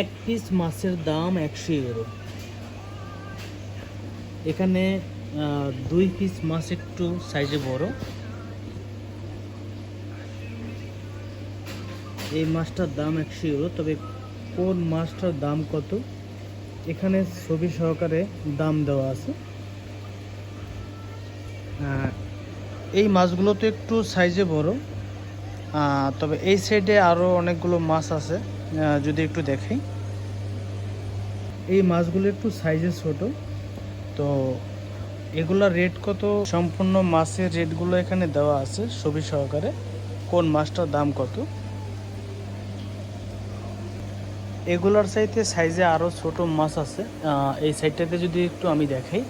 এক পিস মাছের দাম একশো ইউরো। এখানে দুই পিস মাছ একটু সাইজে বড়। এই মাছটার দাম একশো ইউরো, তবে কোন মাছটার দাম কত? এখানে ছবি সহকারে দাম দেওয়া আছে। এই মাছগুলো তো একটু সাইজে বড়। তবে এই সাইডে আরও অনেকগুলো মাছ আছে। যদি একটু দেখাই। এই মাছগুলো একটু সাইজে ছোট। তো এগুলার রেট কত? সম্পূর্ণ মাছের রেটগুলো এখানে দেওয়া আছে ছবি সহকারে। কোন মাছটার দাম কত? এগুলার চাইতে সাইজে আরও ছোট মাছ আছে। এই সাইডটাতে যদি একটু আমি দেখাই।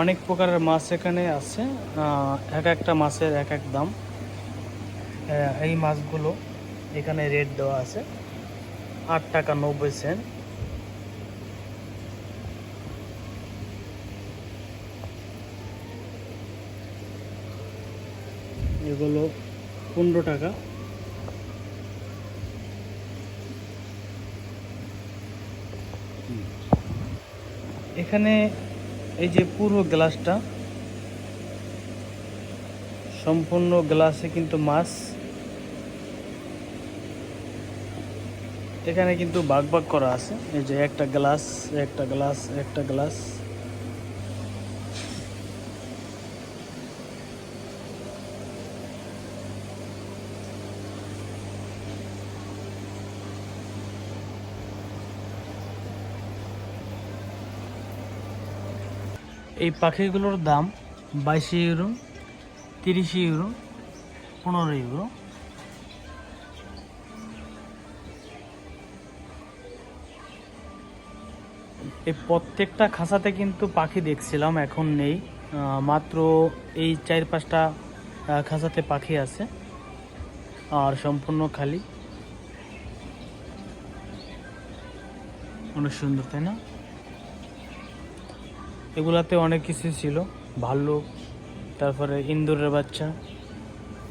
অনেক প্রকারের মাছ এখানে আছে। এক একটা মাছের এক এক দাম। এই মাছগুলো এখানে রেট দেওয়া আছে আট টাকা নব্বই সেন্ট এগুলো পনেরো টাকা। এখানে এই যে পুরো গ্লাসটা, সম্পূর্ণ গ্লাসে কিন্তু মাছ এখানে কিন্তু ভাগ ভাগ করা আছে। এই যে একটা গ্লাস একটা গ্লাস একটা গ্লাস। এই পাখিগুলোর দাম বাইশ ইউরো, তিরিশ ইউরো, পনেরো ইউরো। এই প্রত্যেকটা খাঁচাতে কিন্তু পাখি দেখছিলাম, এখন নেই। মাত্র এই চার পাঁচটা খাঁচাতে পাখি আছে, আর সম্পূর্ণ খালি। অনেক সুন্দর, তাই না? এগুলাতে অনেক কিছু ছিল, ভাল্লুক, তারপরে ইন্দুরের বাচ্চা।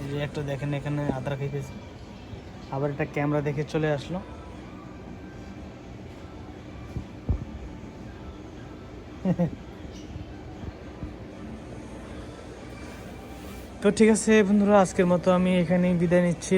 এই যে একটা দেখেন, এখানে আদ্রা খাইতেছে। আবার একটা ক্যামেরা দেখে চলে আসলো। তো ঠিক আছে বন্ধুরা আজকের মতো আমি এখানেই বিদায় নিচ্ছি।